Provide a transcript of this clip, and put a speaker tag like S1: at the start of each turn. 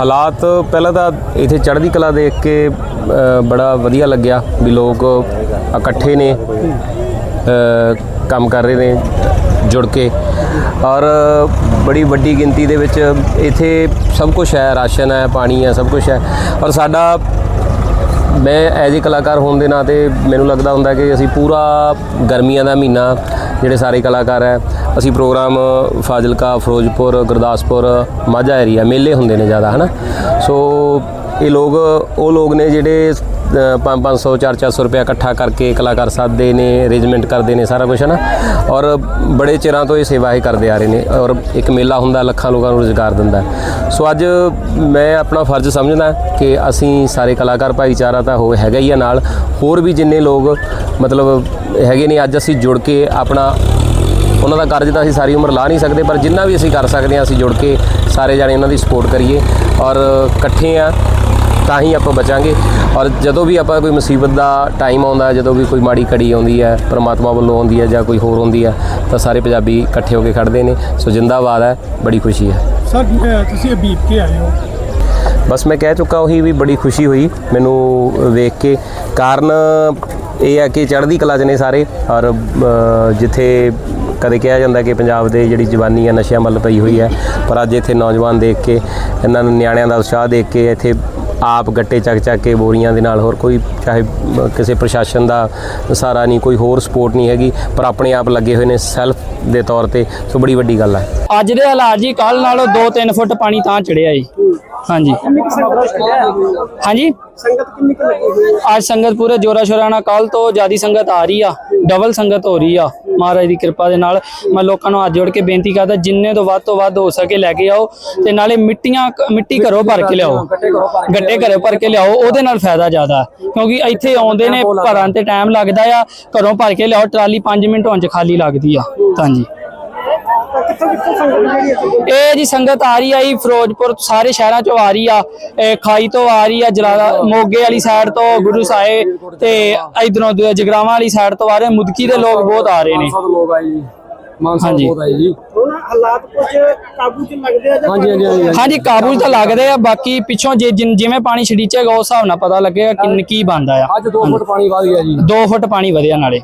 S1: ਹਾਲਾਤ ਪਹਿਲਾਂ ਤਾਂ ਇੱਥੇ ਚੜ੍ਹਦੀ ਕਲਾ ਦੇਖ ਕੇ ਬੜਾ ਵਧੀਆ ਲੱਗਿਆ ਵੀ ਲੋਕ ਇਕੱਠੇ ਨੇ ਕੰਮ ਕਰ ਰਹੇ ਨੇ ਜੁੜ ਕੇ। ਔਰ ਬੜੀ ਵੱਡੀ ਗਿਣਤੀ ਦੇ ਵਿੱਚ ਇੱਥੇ ਸਭ ਕੁਝ ਹੈ, ਰਾਸ਼ਨ ਹੈ, ਪਾਣੀ ਹੈ, ਸਭ ਕੁਝ ਹੈ। ਔਰ ਸਾਡਾ ਮੈਂ ਐਜ਼ ਅ ਕਲਾਕਾਰ ਹੋਣ ਦੇ ਨਾਤੇ ਮੈਨੂੰ ਲੱਗਦਾ ਹੁੰਦਾ ਕਿ ਅਸੀਂ ਪੂਰਾ ਗਰਮੀਆਂ ਦਾ ਮਹੀਨਾ ਜਿਹੜੇ ਸਾਰੇ ਕਲਾਕਾਰ ਹੈ, ਅਸੀਂ ਪ੍ਰੋਗਰਾਮ ਫਾਜ਼ਿਲਕਾ, ਫਿਰੋਜ਼ਪੁਰ, ਗੁਰਦਾਸਪੁਰ, ਮਾਝਾ ਏਰੀਆ ਮੇਲੇ ਹੁੰਦੇ ਨੇ ਜ਼ਿਆਦਾ, ਹਨਾ? ਸੋ ਇਹ ਲੋਕ, ਉਹ ਲੋਕ ਨੇ ਜਿਹੜੇ 5-500 4-400 ਰੁਪਇਆ ਇਕੱਠਾ ਕਰਕੇ ਕਲਾਕਾਰ ਸਾਧਦੇ ਨੇ ਅਰੇਂਜਮੈਂਟ ਕਰਦੇ ਨੇ, ਸਾਰਾ ਕੁਝ ਨਾ ਔਰ ਬੜੇ ਚਿਰਾਂ ਤੋਂ ਇਹ ਸੇਵਾ ਇਹ ਕਰਦੇ ਆ ਰਹੇ ਨੇ, ਔਰ ਇੱਕ ਮੇਲਾ ਹੁੰਦਾ, ਲੱਖਾਂ ਲੋਕਾਂ ਨੂੰ ਰੁਜ਼ਗਾਰ ਦਿੰਦਾ ਸੋ ਅੱਜ ਮੈਂ ਆਪਣਾ ਫਰਜ਼ ਸਮਝਦਾ ਕਿ ਅਸੀਂ ਸਾਰੇ ਕਲਾਕਾਰ ਭਾਈਚਾਰਾ ਤਾਂ ਹੋ ਹੈਗਾ ਹੀ ਆ ਨਾਲ। ਹੋਰ ਵੀ ਜਿੰਨੇ ਲੋਕ, ਮਤਲਬ ਹੈਗੇ ਨੇ, ਅੱਜ ਅਸੀਂ ਜੁੜ ਕੇ ਆਪਣਾ ਉਹਨਾਂ ਦਾ ਕਰਜ਼ ਤਾਂ ਅਸੀਂ ਸਾਰੀ ਉਮਰ ਲਾ ਨਹੀਂ ਸਕਦੇ ਪਰ ਜਿੰਨਾ ਵੀ ਅਸੀਂ ਕਰ ਸਕਦੇ ਹਾਂ ਅਸੀਂ ਜੁੜ ਕੇ ਸਾਰੇ ਜਾਣੇ ਉਹਨਾਂ ਦੀ ਸਪੋਰਟ ਕਰੀਏ ਔਰ ਇਕੱਠੇ ਆ ਤਾਂ ਹੀ ਆਪਾਂ ਬਚਾਂਗੇ। ਔਰ ਜਦੋਂ ਵੀ ਆਪਾਂ ਕੋਈ ਮੁਸੀਬਤ ਦਾ ਟਾਈਮ ਆਉਂਦਾ ਜਦੋਂ ਵੀ ਕੋਈ ਮਾੜੀ ਘੜੀ ਆਉਂਦੀ ਹੈ ਪ੍ਰਮਾਤਮਾ ਵੱਲੋਂ ਆਉਂਦੀ ਹੈ ਜਾਂ ਕੋਈ ਹੋਰ ਹੁੰਦੀ ਹੈ ਤਾਂ ਸਾਰੇ ਪੰਜਾਬੀ ਇਕੱਠੇ ਹੋ ਕੇ ਖੜਦੇ ਨੇ। ਸੋ ਜਿੰਦਾਬਾਦ ਹੈ ਬੜੀ ਖੁਸ਼ੀ ਹੈ।
S2: ਸਰ ਤੁਸੀਂ ਅਬੀਬ ਕੇ ਆਏ ਹੋ।
S1: ਬਸ ਮੈਂ ਕਹਿ ਚੁੱਕਾ ਉਹੀ ਵੀ ਬੜੀ ਖੁਸ਼ੀ ਹੋਈ ਮੈਨੂੰ ਵੇਖ ਕੇ। ਕਾਰਨ ਇਹ ਹੈ ਕਿ ਚੜ੍ਹਦੀ ਕਲਾ 'ਚ ਨੇ ਸਾਰੇ ਔਰ ਜਿੱਥੇ ਕਦੇ ਕਿਹਾ ਜਾਂਦਾ ਕਿ ਪੰਜਾਬ ਦੇ ਜਿਹੜੀ ਜਵਾਨੀ ਆ, ਨਸ਼ਿਆਂ ਵੱਲ ਪਈ ਹੋਈ ਹੈ, ਪਰ ਅੱਜ ਇੱਥੇ ਨੌਜਵਾਨ ਦੇਖ ਕੇ, ਇਹਨਾਂ ਨੂੰ ਨਿਆਣਿਆਂ ਦਾ ਉਤਸ਼ਾਹ ਦੇਖ ਕੇ, ਇੱਥੇ ਆਪ ਗੱਟੇ ਚੱਕ ਚੱਕ ਕੇ ਬੋਰੀਆਂ ਦੇ ਨਾਲ ਹੋਰ ਕੋਈ ਚਾਹੇ ਕਿਸੇ ਪ੍ਰਸ਼ਾਸਨ ਦਾ ਸਾਰਾ ਨਹੀਂ, ਕੋਈ ਹੋਰ ਸਪੋਰਟ ਨਹੀਂ ਹੈਗੀ, ਪਰ ਆਪਣੇ ਆਪ ਲੱਗੇ ਹੋਏ ਨੇ ਸੈਲਫ ਦੇ ਤੌਰ ਤੇ, ਸੋ ਬੜੀ ਵੱਡੀ ਗੱਲ ਹੈ
S3: ਅੱਜ ਦੇ ਹਾਲਾਤ ਜੀ ਕੱਲ ਨਾਲੋਂ 2-3 ਫੁੱਟ ਪਾਣੀ ਤਾਂ ਚੜਿਆ ਜੀ। ਹਾਂਜੀ। ਹਾਂਜੀ?
S2: ਸੰਗਤ ਕਿੰਨੀ ਕੁ ਲੱਗੀ ਹੋਈ
S3: ਅੱਜ ਸੰਗਤ ਪੂਰੇ ਜੋਰਾ ਸ਼ੋਰਾ ਨਾਲ ਕੱਲ ਤੋਂ ਜਿਆਦੀ ਸੰਗਤ ਆ ਰਹੀ ਆ ਡਬਲ ਸੰਗਤ ਹੋ ਰਹੀ ਆ। ਮਹਾਰਾਜ ਦੀ ਕਿਰਪਾ ਦੇ ਨਾਲ ਮੈਂ ਲੋਕਾਂ ਨੂੰ ਹੱਥ ਜੋੜ ਕੇ ਬੇਨਤੀ ਕਰਦਾ ਜਿੰਨੇ ਤੋਂ ਵੱਧ ਤੋਂ ਵੱਧ ਹੋ ਸਕੇ ਲੈ ਕੇ ਆਓ ਤੇ ਨਾਲੇ ਮਿੱਟੀਆਂ ਮਿੱਟੀ ਘਰੋਂ ਭਰ ਕੇ ਲਿਆਓ। ਗੱਟੇ ਘਰੋਂ ਭਰ ਕੇ ਲਿਆਓ। ਉਹਦੇ ਨਾਲ ਫਾਇਦਾ ਜ਼ਿਆਦਾ। ਕਿਉਂਕਿ ਇੱਥੇ ਆਉਂਦੇ ਨੇ ਭਰਨ ਤੇ ਟਾਈਮ ਲੱਗਦਾ ਆ ਘਰੋਂ ਭਰ ਕੇ ਲਿਆਓ ਟਰਾਲੀ 5 ਮਿੰਟ ਹੋਣ ਚ ਖਾਲੀ ਲੱਗਦੀ ਆ। ਹਾਂਜੀ।
S2: ਕਿੱਥੋਂ ਕਿੱਥੋਂ ਸੰਗਤ ਜਿਹੜੀ ਹੈ
S3: ਇਹ ਜੀ ਸੰਗਤ ਆ ਰਹੀ ਆ ਜੀ ਫਿਰੋਜ਼ਪੁਰ ਸਾਰੇ ਸ਼ਹਿਰਾਂ ਚੋਂ ਆ ਰਹੀ ਆ। ਇਹ ਖਾਈ ਤੋਂ ਆ ਰਹੀ ਆ ਜਲਾਲਾ ਮੋਗੇ ਵਾਲੀ ਸਾਈਡ ਤੋਂ ਗੁਰੂ ਸਾਹਿਬ ਤੇ ਇਧਰੋਂ ਜਗਰਾਵਾਂ ਵਾਲੀ ਸਾਈਡ ਤੋਂ ਆ ਰਹੇ ਮੁਦਕੀ ਦੇ ਲੋਕ ਬਹੁਤ ਆ ਰਹੇ ਨੇ।
S4: ਲੋਕ ਆਏ ਜੀ। ਮਾਨਸਾ
S3: ਹਾਂਜੀ।
S4: ਬਹੁਤ ਆਏ ਜੀ।
S2: ਹੁਣ ਹਾਲਾਤ ਕੁਝ ਕਾਬੂ 'ਚ ਲੱਗਦੇ ਆ ਜਾਂ
S4: ਹਾਂਜੀ ਹਾਂਜੀ ਹਾਂਜੀ
S3: ਹਾਂਜੀ। ਕਾਬੂ ਤਾਂ ਲੱਗਦੇ ਆ। ਬਾਕੀ ਪਿੱਛੋਂ ਜੇ ਜਿਵੇਂ ਪਾਣੀ ਛੜੀਚੇਗਾ ਉਸ ਹਿਸਾਬ ਨਾਲ ਪਤਾ ਲੱਗੇਗਾ ਕਿੰਨ ਕੀ ਬੰਦਾ ਆ।
S4: ਅੱਜ 2 ਫੁੱਟ ਪਾਣੀ ਵਧ ਗਿਆ ਜੀ।
S3: 2 ਫੁੱਟ ਪਾਣੀ ਵਧਿਆ ਨਾਲੇ।